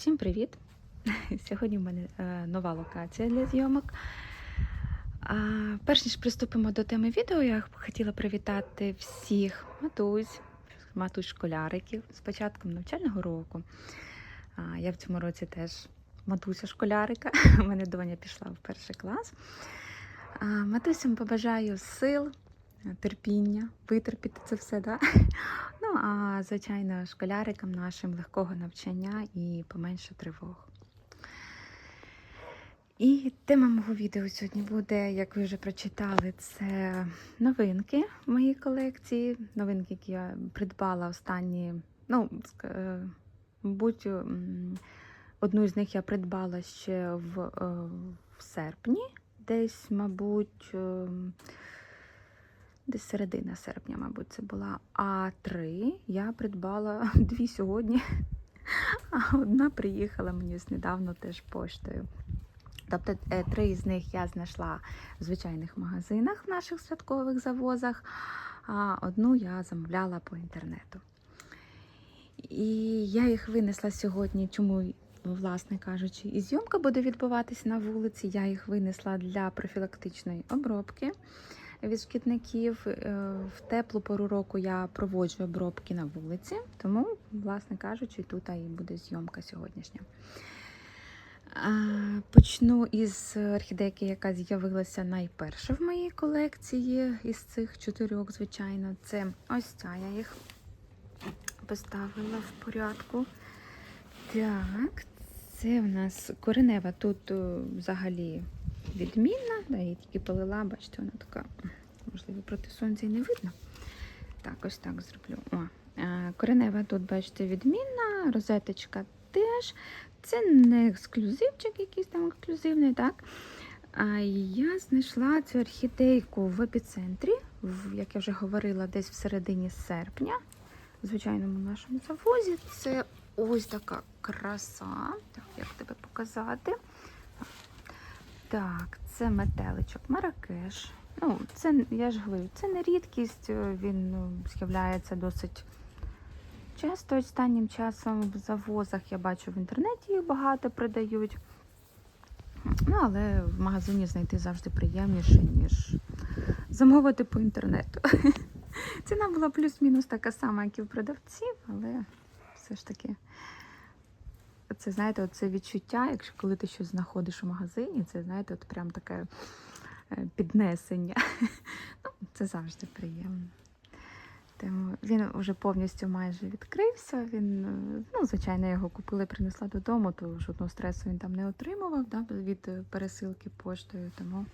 Всім привіт! Сьогодні в мене е, нова локація для зйомок. Перш ніж приступимо до теми відео, я хотіла привітати всіх матусь, матусь школяриків з початком навчального року. Я в цьому році теж матуся школярика. У мене доня пішла в перший клас. Матусям побажаю сил, терпіння, витерпіти це все. Да? А звичайно, школярикам нашим легкого навчання і поменше тривог. І тема мого відео сьогодні буде, як ви вже прочитали, це новинки в моїй колекції. Новинки, які я придбала останні, ну, е, мабуть, одну з них я придбала ще в, е, в серпні, десь, мабуть, ем, десь середина серпня, мабуть, це була. А три я придбала дві сьогодні, а одна приїхала мені ось недавно теж поштою. Тобто е, три з них я знайшла в звичайних магазинах в наших святкових завозах, а одну я замовляла по інтернету. І я їх винесла сьогодні, чому, власне кажучи, і зйомка буде відбуватися на вулиці. Я їх винесла для профілактичної обробки від шкідників. Е, В теплу пору року я проводжу обробки на вулиці, тому, власне кажучи, тут і буде зйомка сьогоднішня. Почну із орхідейки, яка з'явилася найперше в моїй колекції із цих чотирьох, звичайно. Це ось ця я їх поставила в порядку. Так, це в нас коренева тут е, взагалі відмінна. Да, її тільки полила, бачите, вона така, можливо, проти сонця і не видно. Так, ось так зроблю. О, е, коренева тут, бачите, відмінна, розеточка теж. Це не ексклюзивчик, якийсь там ексклюзивний, так? А я знайшла цю орхідейку в епіцентрі, як я вже говорила, десь в середині серпня, в звичайному нашому завозі. Це ось така краса. Так, як тебе показати? Так, це метеличок Маракеш. Ну, це, я ж говорю, це не рідкість, е, він ну, з'являється досить часто останнім часом в завозах. Я бачу в інтернеті їх багато продають. Ну, але в магазині знайти завжди приємніше, ніж замовити по інтернету. Ціна була плюс-мінус така сама, як і в продавців, але все ж таки. Це, знаєте, це відчуття, якщо коли ти щось знаходиш у магазині, це, знаєте, от прям таке е, піднесення. Ну, це завжди приємно. Тому він вже повністю майже відкрився. Він, е, ну, звичайно, я його купила і принесла додому, то жодного стресу він там не отримував да, від пересилки поштою. Тому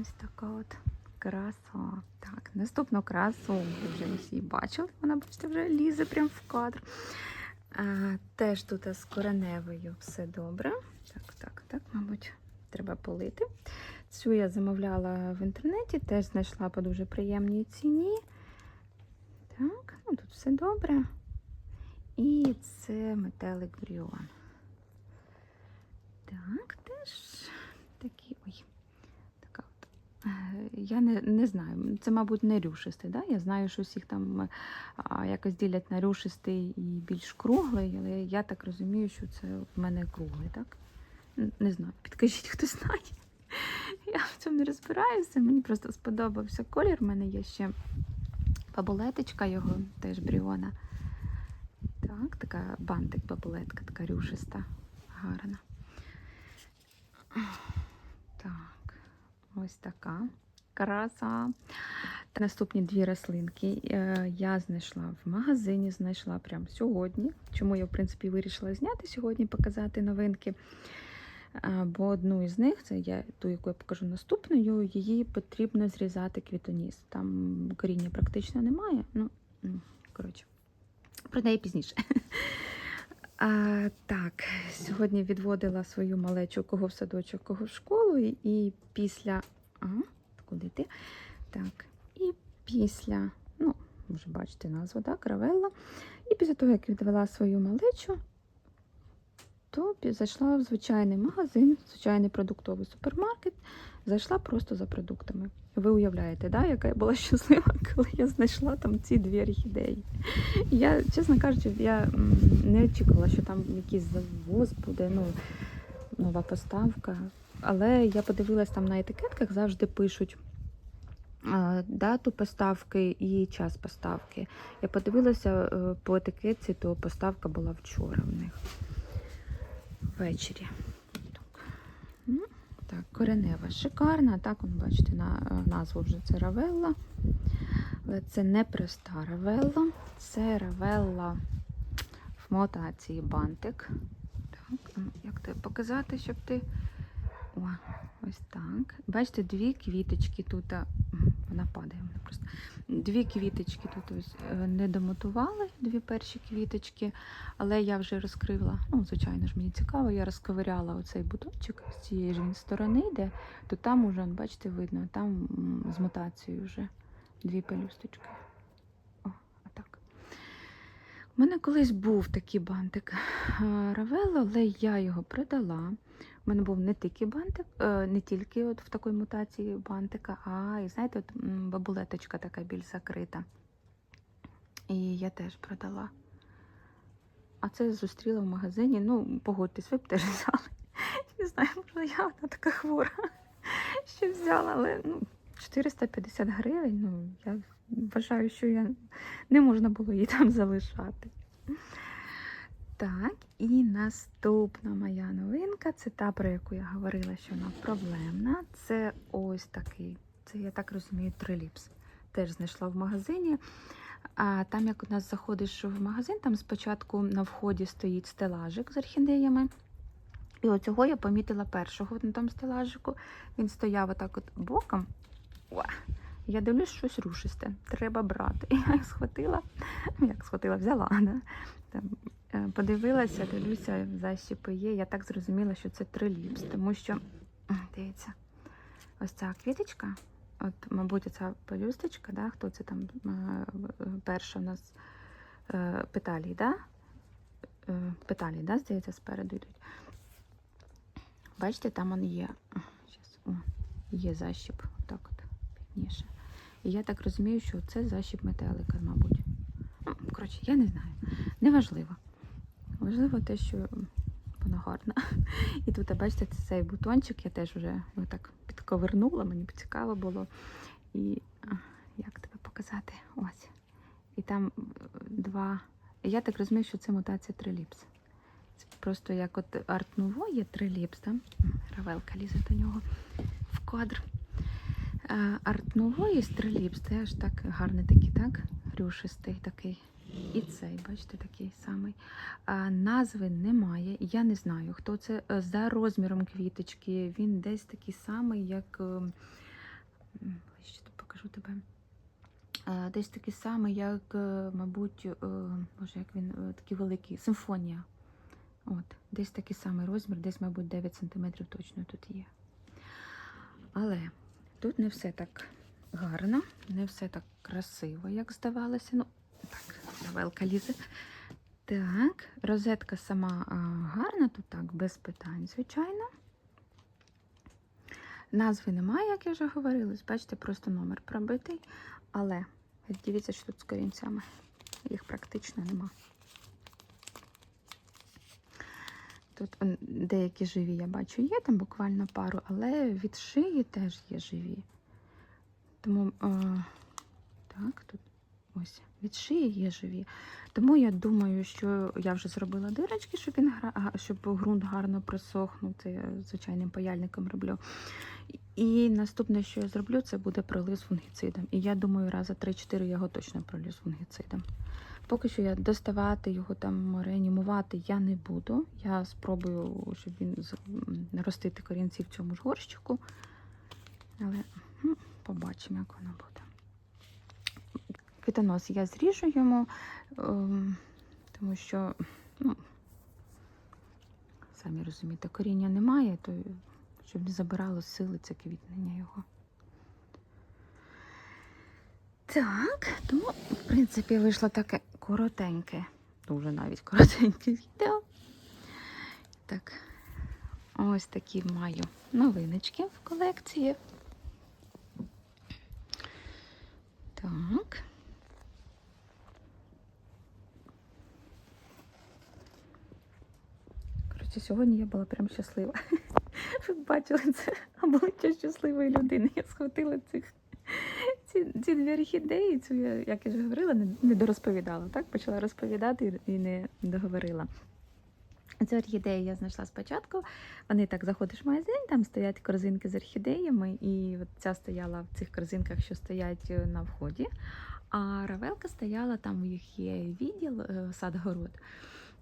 ось така от краса. Так, наступну красу ви вже всі бачили. Вона, бачите, вже лізе прямо в кадр. А, теж тут з кореневою все добре. Так, так, так, мабуть, треба полити. Цю я замовляла в інтернеті, теж знайшла по дуже приємній ціні. Так, ну тут все добре. І це метелик Бріон. Так, теж такі. Ой, Я не, не знаю. Це, мабуть, не рюшистий. Да? Я знаю, що всіх там е, а, якось ділять на рюшистий і більш круглий, але я так розумію, що це в мене круглий, так? Не знаю, підкажіть, хто знає. Я в цьому не розбираюся. Мені просто сподобався колір. У мене є ще бабулеточка його, теж бріона. Так, така бантик бабулетка, така рюшиста, гарна. Так, ось така краса. Та наступні дві рослинки е, я знайшла в магазині, знайшла прямо сьогодні. Чому я, в принципі, вирішила зняти сьогодні, показати новинки. Бо одну із них, це я ту, яку я покажу наступною, її потрібно зрізати квітоніс. Там коріння практично немає. Ну, коротше, про неї пізніше. А, так, сьогодні відводила свою малечу кого в садочок, кого в школу, і після. Ага, куди ти? Так, і після, ну, вже бачите назву, так, Равелла. І після того, як відвела свою малечу, то зайшла в звичайний магазин, звичайний продуктовий супермаркет, зайшла просто за продуктами. Ви уявляєте, да, яка я була щаслива, коли я знайшла там ці дві орхідеї. Я, чесно кажучи, я не очікувала, що там якийсь завоз буде, ну, нова поставка. Але я подивилась там на етикетках, завжди пишуть дату поставки і час поставки. Я подивилася е, по етикетці, то поставка була вчора в них. Ввечері. Так, Ну, коренева шикарна. Так, он, бачите, на е, назву вже це равелла. Але це не проста равелла, це равелла в мотації бантик. Так, ну, як тебе показати, щоб ти. Ось так. Бачите, дві квіточки тут. Вона падає просто. Дві квіточки тут ось е, не домотували, дві перші квіточки, але я вже розкрила. Ну, звичайно ж, мені цікаво, я розковиряла оцей бутончик з цієї ж сторони йде, то там уже, бачите, видно, там з мотацією вже дві пелюсточки. У мене колись був такий бантик е, але я його продала. У мене був не тільки бантик, е, не тільки от в такій мутації бантика, а і знаєте, от бабулеточка така більш закрита. І я теж продала. А це зустріла в магазині. Ну, погодьтесь, ви б теж взяли. Не знаю, може, я одна така хвора, що взяла, але ну, 450 гривень. Ну, я вважаю, що я не можна було її там залишати. Так, і наступна моя новинка це та, про яку я говорила, що вона проблемна. Це ось такий, це я так розумію, триліпс. Теж знайшла в магазині. А там, як у нас заходиш в магазин, там спочатку на вході стоїть стелажик з орхідеями. І оцього я помітила першого на тому стелажику. Він стояв отак от боком. О, я дивлюсь, щось рушисте. Треба брати. Я схватила, ну, як схватила, взяла. Да? Подивилася, дивлюся, защіпи є. Я так зрозуміла, що це триліпс, тому що, дивіться, ось ця квіточка, от, мабуть, ця пелюсточка, да? хто це там е, е, перша у нас е, петалії, да? Е, да, здається, спереду йдуть. Бачите, там он є. Щас, о, є защіп, так от, пізніше. І я так розумію, що це защіп метелика, мабуть. Ну, коротше, я не знаю. Неважливо. Важливо те, що вона гарна. І тут, бачите, це цей бутончик, я теж вже його так підковернула, мені цікаво було. І як тебе показати? Ось. І там е, два. Я так розумію, що це мутація триліпс. Це просто як от арт-нуво є триліпс, там Равелка лізе до нього в кадр. Е, Арт-нуво є триліпс, теж так гарний такий, так? Рюшистий такий. І цей, бачите, такий самий. Назви немає. Я не знаю, хто це Е, за розміром квіточки. Він десь такий самий, як. е, Ще тут покажу тебе. Десь такий самий, як, е, мабуть, е, боже, як він такий великий, симфонія. От, десь такий самий розмір, десь, мабуть, 9 см точно тут є. Але тут не все так гарно, не все так красиво, як здавалося. Ну, так, Равелка лізе. Так, розетка сама гарна, тут так, без питань, звичайно. Назви немає, як я вже говорила. Бачите, просто номер пробитий. Але дивіться, що тут з корінцями. Їх практично нема. Тут деякі живі, я бачу, є там буквально пару, але від шиї теж є живі. Тому, е, так, тут ось від шиї є живі. Тому я думаю, що я вже зробила дирочки, щоб він щоб ґрунт гарно просохнув. Це я звичайним паяльником роблю. І наступне, що я зроблю, це буде пролив з фунгіцидом. І я думаю, раза 3-4 я його точно пролью з фунгіцидом. Поки що я доставати його там, реанімувати я не буду. Я спробую, щоб він наростити корінці в цьому ж горщику. Але побачимо, як воно буде. Квітонос я зріжу йому, ем, тому що, ну, самі розумієте, коріння немає, то щоб не забирало сили це квітнення його. Так, тому, в принципі, вийшло таке коротеньке, дуже навіть коротеньке відео. Так, ось такі маю новиночки в колекції. Так. Коротше, сьогодні я була прям щаслива. Ви бачили це обличчя щасливої людини. Я схватила цих ці, ці дві орхідеї, цю я, як я вже говорила, не, не дорозповідала. Так? Почала розповідати і, і не договорила. Цю орхідею я знайшла спочатку. Вони так заходиш в магазин, там стоять корзинки з орхідеями, і от ця стояла в цих корзинках, що стоять е, на вході. А равелка стояла, там у їх є відділ е, сад-город.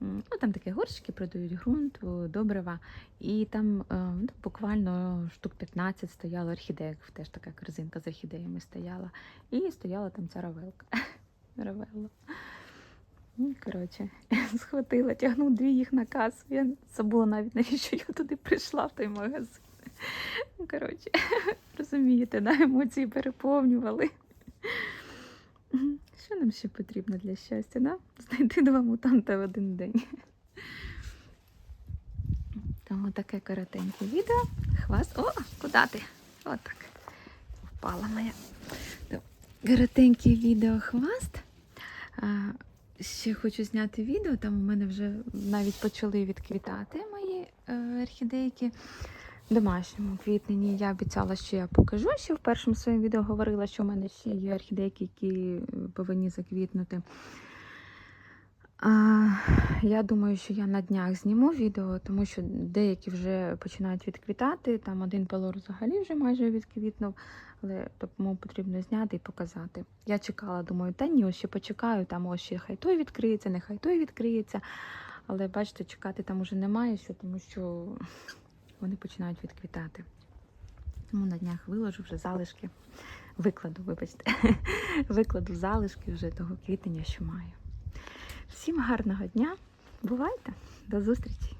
Ну, там такі горщики продають ґрунт, добрива. І там е, ну, буквально штук 15 стояло орхідеїк, теж така корзинка з орхідеями стояла. І стояла там ця равелка. Равелла. Ну, Коротше, схватила, тягнув дві їх на касу. Я забула навіть, навіщо я туди прийшла в той магазин. Ну, Коротше, розумієте, да, емоції переповнювали. Нам ще потрібно для щастя, да? Знайти два мутанта в один день. Тому таке коротеньке відео. Хваст. О, куди ти? Отак. Впала моя. То Коротеньке відео хваст. Ще хочу зняти відео. Там у мене вже навіть почали відквітати мої е, орхідейки. Домашньому квітнені я обіцяла, що я покажу. Ще в першому своєму відео говорила, що в мене ще є орхідейки, які е, повинні заквітнути. А, я думаю, що я на днях зніму відео, тому що деякі вже починають відквітати. Там один пелор взагалі вже майже відквітнув, але тому потрібно зняти і показати. Я чекала, думаю, та ні, ось ще почекаю, там ось ще хай той відкриється, нехай той відкриється. Але бачите, чекати там уже немає що, тому що вони починають відквітати. Тому на днях виложу вже залишки. Викладу, вибачте, викладу залишки вже того квітення, що маю. Всім гарного дня. Бувайте! До зустрічі!